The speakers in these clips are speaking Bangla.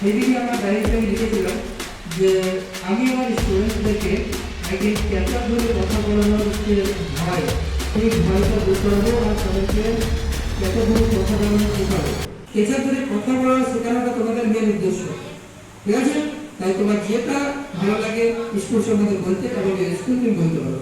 সেদিকে আমার ডায়েরিতে আমি লিখেছিলাম যে আমি আমার স্টুডেন্টদেরকে আগে ক্যাচার ধরে কথা বলানোর যে ভয়, সেই ভয়টা দূর করব আর তাদেরকে ক্যাচার ধরে কথা বলানো শেখাবো ক্যাচার ধরে কথা বলানো শেখানোটা তোমাদের মেন উদ্দেশ্য। ঠিক আছে? তাই তোমার যেটা ভালো লাগে স্কুল সম্বন্ধে বলতে তাহলে স্কুল তুমি বলতে পারো।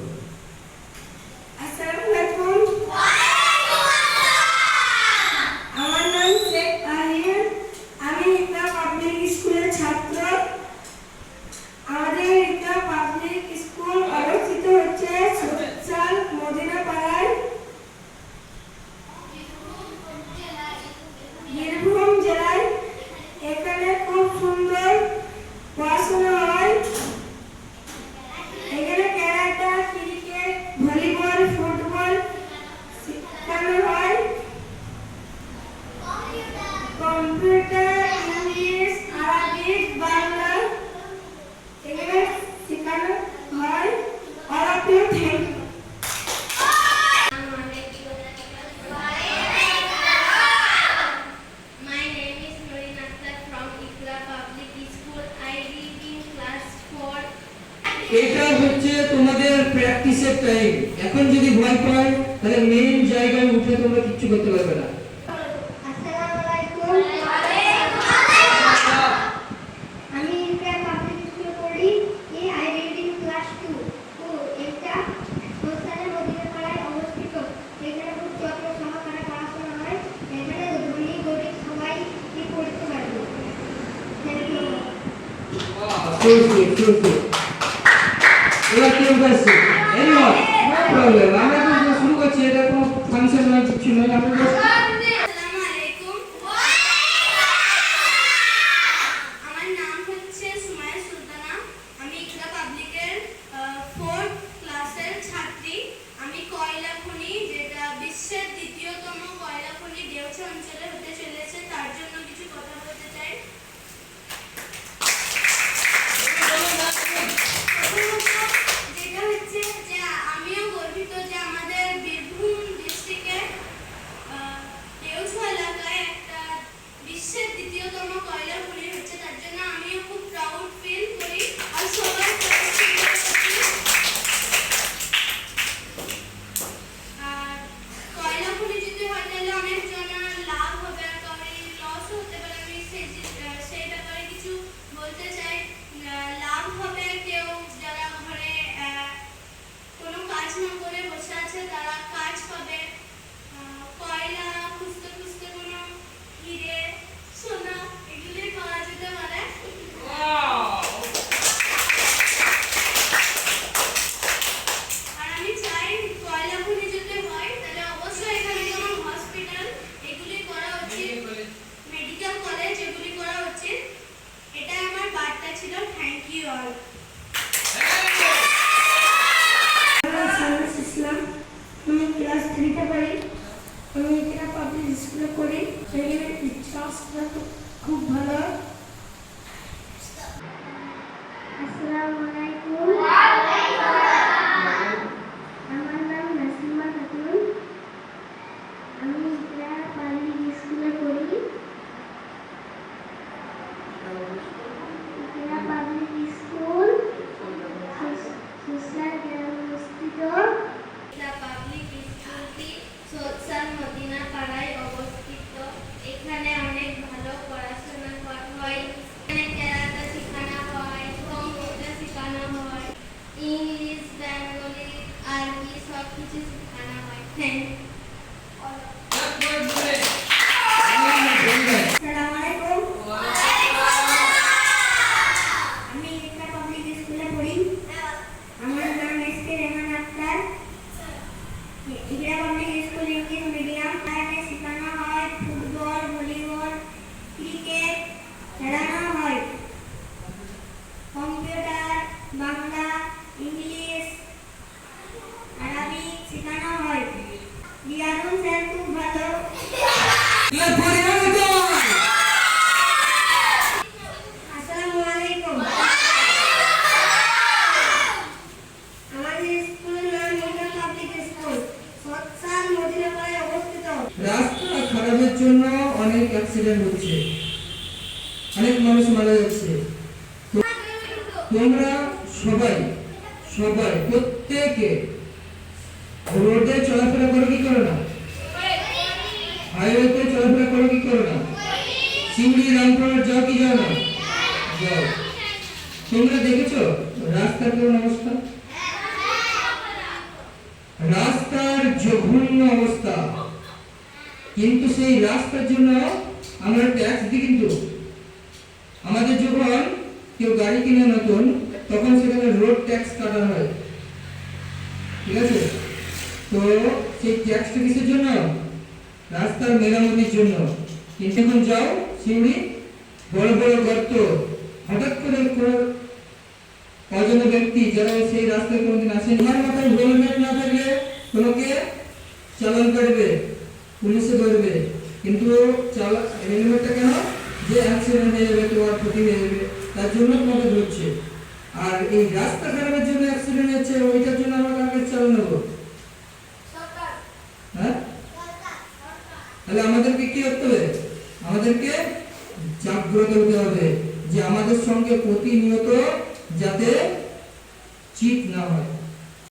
এটা হচ্ছে তোমাদের প্র্যাকটিসের টাইম এখন যদি ভয় পায়, তাহলে মেন জায়গায় উঠে তোমরা কিচ্ছু করতে পারবে না। close দিয়ে close দিয়ে এবার কেউ গেছে এনিওয়ান নো প্রবলেম আমরা তো শুরু করছি, এটা কোনো ফাংশন নয়, কিছু নয় আমরা తీసుకుని శరీరం ఇచ్చాస్తున్నట్టు కుబ్బల Okay. জন্য অনেক অ্যাক্সিডেন্ট হচ্ছে। অনেক মানুষ মারা যাচ্ছে। তোমরা সবাই সবাই, প্রত্যেকে রোডে চলাফেরা করো কি করো না? হাইওয়েতে চলাফেরা করো কি করো না? সিউড়ি রামপুরহাট যাও কি যাও না? যাও। তোমরা দেখেছ রাস্তার কেমন অবস্থা? রাস্তার জঘন্য অবস্থা। কিন্তু সেই রাস্তার জন্য আমরা ট্যাক্স দিই কিন্তু আমাদের যখন কেউ গাড়ি কিনে নতুন, তখন সেখানে রোড ট্যাক্স কাটা হয়। ঠিক আছে? তো সেই ট্যাক্সটা কিসের জন্য? রাস্তার মেরামতির জন্য। কিন্তু এখন যাও, সিউড়ি, বড় বড় গর্ত, হঠাৎ করে অজন ব্যক্তি যারা সেই রাস্তায় কোনোদিন আসেন আমার মাথায় হেলমেট না থাকলে তোমাকে চালান কাটবে। পুলিশে ধরবে। কিন্তু চালা হেলমেটটা কেন? যে অ্যাক্সিডেন্ট হয়ে যাবে তোমার ক্ষতি হয়ে যাবে তার জন্য তোমাকে ধরছে। আর এই রাস্তা খারাপের জন্য অ্যাক্সিডেন্ট হচ্ছে ওইটার জন্য আমরা কাকে চালান নেব? হ্যাঁ? তাহলে আমাদেরকে কি করতে হবে? আমাদেরকে জাগ্রত হতে হবে যে আমাদের সঙ্গে প্রতিনিয়ত যাতে চিট না হয়।